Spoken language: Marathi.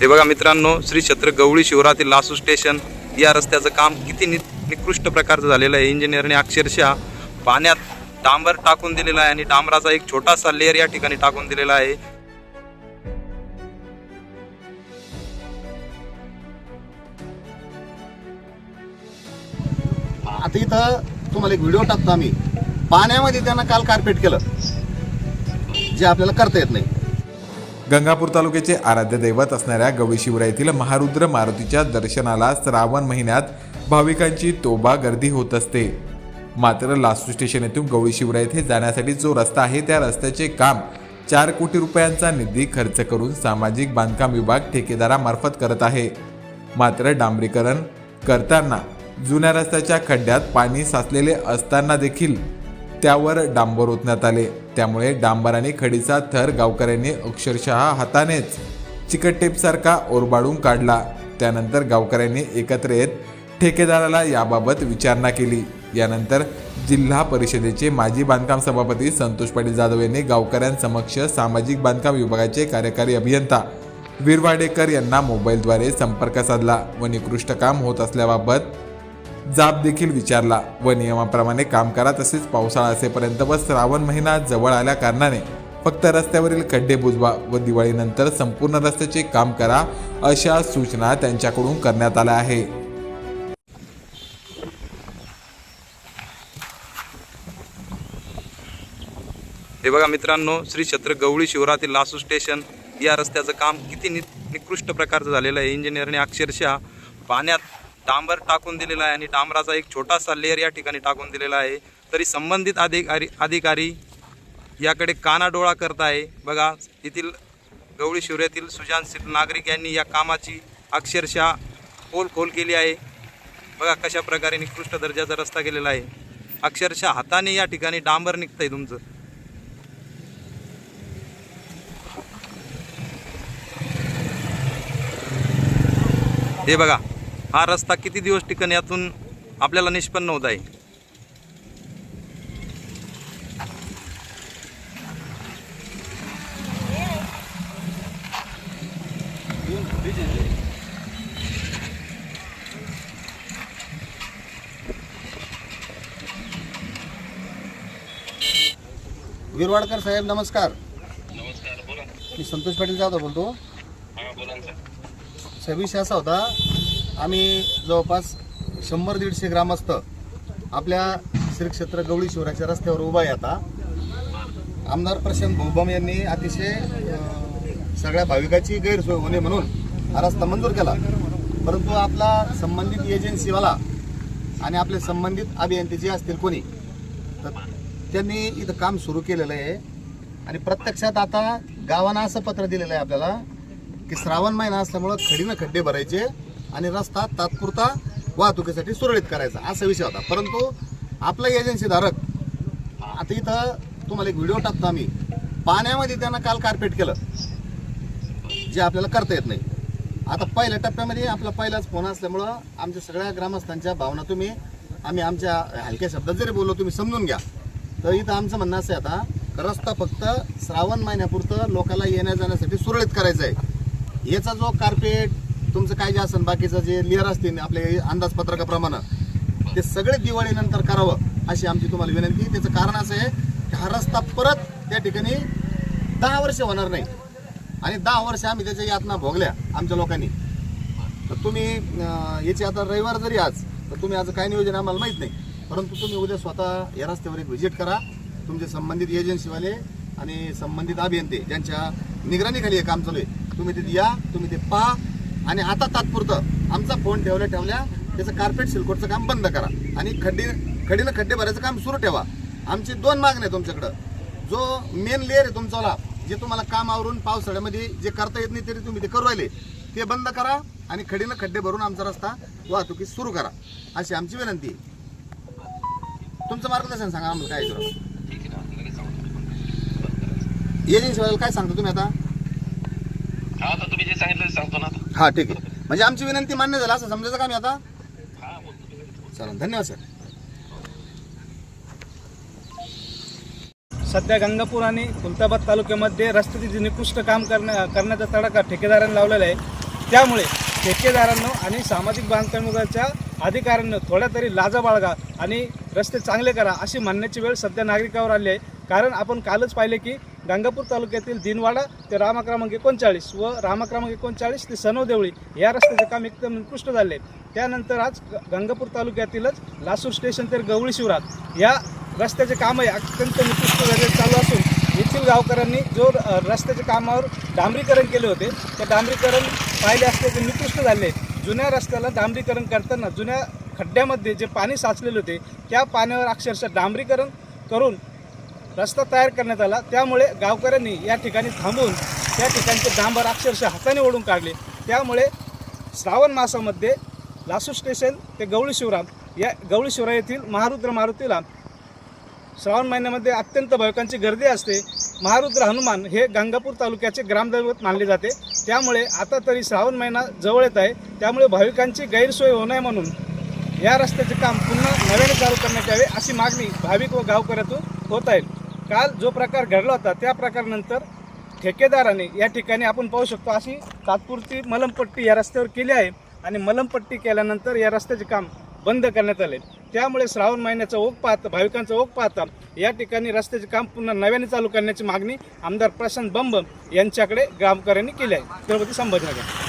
हे बघा मित्रांनो श्री छत्र गवळी शिवरातील लासू स्टेशन या रस्त्याचं काम किती नि निकृष्ट प्रकारचं झालेलं आहे. इंजिनियरने अक्षरशः पाण्यात डांबर टाकून दिलेला आहे आणि डांबराचा एक छोटासा लेअर या ठिकाणी टाकून दिलेला आहे. आता इथं तुम्हाला एक व्हिडिओ टाकतो आम्ही. पाण्यामध्ये त्यांना काल कार्पेट केलं. जे आपल्याला करता येत नाही. गंगापूर तालुक्याचे आराध्य दैवत असणाऱ्या गवीशिवरा येथील महारुद्र मारुतीच्या दर्शनाला श्रावण महिन्यात भाविकांची तोबा गर्दी होत असते. मात्र लासू स्टेशन येथून गवळीशिवरा येथे जाण्यासाठी जो रस्ता आहे त्या रस्त्याचे काम चार कोटी रुपयांचा निधी खर्च करून सामाजिक बांधकाम विभाग ठेकेदारामार्फत करत आहे. मात्र डांबरीकरण करताना जुन्या रस्त्याच्या खड्ड्यात पाणी साचलेले असताना देखील त्यावर डांबर ओतण्यात आले. त्यामुळे डांबर आणि खडीचा थर गावकऱ्यांनी अक्षरशः हातानेच चिकट टेपसारखा ओरबाडून काढला. त्यानंतर गावकऱ्यांनी एकत्र येत ठेकेदाराला याबाबत विचारणा केली. यानंतर जिल्हा परिषदेचे माजी बांधकाम सभापती संतोष पाटील जाधव यांनी गावकऱ्यांसमक्ष सामाजिक बांधकाम विभागाचे कार्यकारी अभियंता वीरवाडेकर यांना मोबाईलद्वारे संपर्क साधला व निकृष्ट काम होत असल्याबाबत जाब देखील विचारला व नियमाप्रमाणे काम करा तसेच पावसाळा असेपर्यंत व श्रावण महिना जवळ आल्या कारणाने फक्त रस्त्यावरील खड्डे बुजवा व दिवाळीनंतर संपूर्ण रस्त्याचे काम करा अशा सूचना त्यांच्याकडून करण्यात आल्या आहे. हे बघा मित्रांनो श्री छत्र गवळी शिवरातील लासू स्टेशन या रस्त्याचं काम किती नि निकृष्ट प्रकारचं झालेलं आहे. इंजिनियरने अक्षरशः पाण्यात डांबर टाकून दिलेला आहे आणि डांबराचा एक छोटासा लेअर या ठिकाणी टाकून दिलेला आहे. तरी संबंधित अधिकारी अधिकारी याकडे कानाडोळा करत आहे. बघा येथील गवळी शिवऱ्यातील सुजानशील नागरिक यांनी या कामाची अक्षरशः खोल खोल केली आहे. बघा कशा प्रकारे निकृष्ट दर्जाचा रस्ता केलेला आहे. अक्षरशः हाताने या ठिकाणी डांबर निघतंय तुमचं. हे बघा हा रस्ता किती दिवस टिकन यातून आपल्याला निष्पन्न होत आहे? वीरवाडकर साहेब नमस्कार. नमस्कार बोला मी संतोष पाटील जाधव बोलतो. हा बोला ना सर. साहेब विषय असा होता आम्ही जवळपास शंभर दीडशे ग्रामस्थ आपल्या श्री क्षेत्र गवळी शिवराच्या रस्त्यावर उभा आहे आता. आमदार प्रशांत भोबम यांनी अतिशय सगळ्या भाविकाची गैरसोय होणे म्हणून हा रस्ता मंजूर केला. परंतु आपला संबंधित एजन्सीवाला आणि आपले संबंधित अभियंते जे असतील कोणी तर त्यांनी इथं काम सुरू केलेलं आहे. आणि प्रत्यक्षात आता गावानं असं पत्र दिलेलं आहे आपल्याला की श्रावण महिना असल्यामुळं खडीनं खड्डे भरायचे. आणि रस्ता तात्पुरता वाहतुकीसाठी सुरळीत करायचा असा विषय होता. परंतु आपला एजन्सीधारक आता इथं तुम्हाला एक व्हिडिओ टाकतो आम्ही. पाण्यामध्ये त्यांना काल कार्पेट केलं. जे आपल्याला करता येत नाही. आता पहिल्या टप्प्यामध्ये आपला पहिलाच फोन असल्यामुळं आमच्या सगळ्या ग्रामस्थांच्या भावना तुम्ही आम्ही आमच्या हलक्या शब्दात जरी बोललो तुम्ही समजून घ्या. तर इथं आमचं म्हणणं असं आहे आता रस्ता फक्त श्रावण महिन्यापुरतं लोकांना येण्या जाण्यासाठी सुरळीत करायचा आहे. याचा जो कार्पेट तुमचं काय जे असेल बाकीचं जे लेअर असतील आपले अंदाजपत्रकाप्रमाणे ते सगळे दिवाळीनंतर करावं अशी आमची तुम्हाला विनंती त्याचं कारण असं आहे की हा रस्ता परत त्या ठिकाणी दहा वर्ष होणार नाही. आणि दहा वर्ष आम्ही त्याच्या यातना भोगल्या आमच्या लोकांनी. तर तुम्ही याची आता रविवार जरी आज तर तुम्ही आज काय नियोजन आम्हाला माहीत नाही. परंतु तुम्ही उद्या स्वतः या रस्त्यावर एक व्हिजिट करा. तुमचे संबंधित एजन्सीवाले आणि संबंधित अभियंते ज्यांच्या निगराणीखाली हे काम चालू आहे तुम्ही तिथे या तुम्ही ते पहा. आणि आता तात्पुरतं आमचा फोन ठेवल्या ठेवल्या त्याचं कार्पेट सिल्कोटचं काम बंद करा. आणि खड्डे खडीनं खड्डे भरायचं काम सुरू ठेवा. आमची दोन मागण्या आहे तुमच्याकडं. जो मेन लेअर आहे तुमचावाला जे तुम्हाला काम आवरून पावसाळ्यामध्ये जे करता येत नाही तरी तुम्ही ते करू राहिले. ते बंद करा आणि खडीनं खड्डे भरून आमचा रस्ता वाहतुकीस सुरू करा. अशी आमची विनंती आहे. तुमचं मार्गदर्शन सांगा आम्हाला काय एजन्सीवाल्याला काय सांगतो तुम्ही आता? आता तुम्ही जे सांगितलं ते सांगतो ना आता. हा ठीक आहे. म्हणजे आमची विनंती मान्य झाली. असं समजायचं का मी आता? हा बोलतो. चला धन्यवाद सर. सध्या गंगापूर आणि खुलताबाद तालुक्यामध्ये रस्त्याचे जे निकृष्ट काम करण्या करण्याचा तडाखा ठेकेदारांनी लावलेला आहे. त्यामुळे ठेकेदारांनो आणि सामाजिक बांधकाम विभागाच्या अधिकाऱ्यांनो थोड्या तरी लाजा बाळगा आणि रस्ते चांगले करा अशी म्हणण्याची वेळ सध्या नागरिकावर आली आहे. कारण आपण कालच पाहिले की गंगापूर तालुक्यातील दिनवाडा ते रामाक्रमांक एकोणचाळीस व रामाक्रमांक एकोणचाळीस ते सनोदेवळी या रस्त्याचे काम एकदम निकृष्ट झाले. त्यानंतर आज गंगापूर तालुक्यातीलच लासूर स्टेशन ते गवळी शिवरात या रस्त्याचे कामही अत्यंत निकृष्ट झाले चालू असून येथील गावकऱ्यांनी जो रस्त्याच्या कामावर डांबरीकरण केले होते ते डांबरीकरण पाहिले असते ते निकृष्ट झाले. जुन्या रस्त्याला डांबरीकरण करताना जुन्या खड्ड्यामध्ये जे पाणी साचलेले होते त्या पाण्यावर अक्षरशः डांबरीकरण करून रस्ता तयार करण्यात आला. त्यामुळे गावकऱ्यांनी या ठिकाणी थांबून त्या ठिकाणचे डांबर अक्षरशः हाताने ओढून काढले. त्यामुळे श्रावण मासामध्ये लासू स्टेशन ते गवळी शिवराम या गवळी शिवराम येथील महारुद्र मारुतीला श्रावण महिन्यामध्ये अत्यंत भाविकांची गर्दी असते. महारुद्र हनुमान हे गंगापूर तालुक्याचे ग्रामदैवत मानले जाते. त्यामुळे आता तरी श्रावण महिना जवळ येत आहे. त्यामुळे भाविकांची गैरसोय होऊ नये म्हणून या रस्त्याचे काम पुन्हा नव्याने चालू करण्यात यावे अशी मागणी भाविक व गावकऱ्यातून होत आहे. काल जो प्रकार घडला होता त्या प्रकारानंतर ठेकेदाराने या ठिकाणी आपण पाहू शकतो अशी तात्पुरती मलमपट्टी या रस्त्यावर केली आहे आणि मलमपट्टी केल्यानंतर या रस्त्याचे काम बंद करण्यात आले. त्यामुळे श्रावण महिन्याचा ओघ पाहता भाविकांचा ओघ पाहता या ठिकाणी रस्त्याचे काम पुन्हा नव्याने चालू करण्याची मागणी आमदार प्रशांत बंब यांच्याकडे ग्रामकऱ्यांनी केली आहे. छत्रपती संभाजीनगर.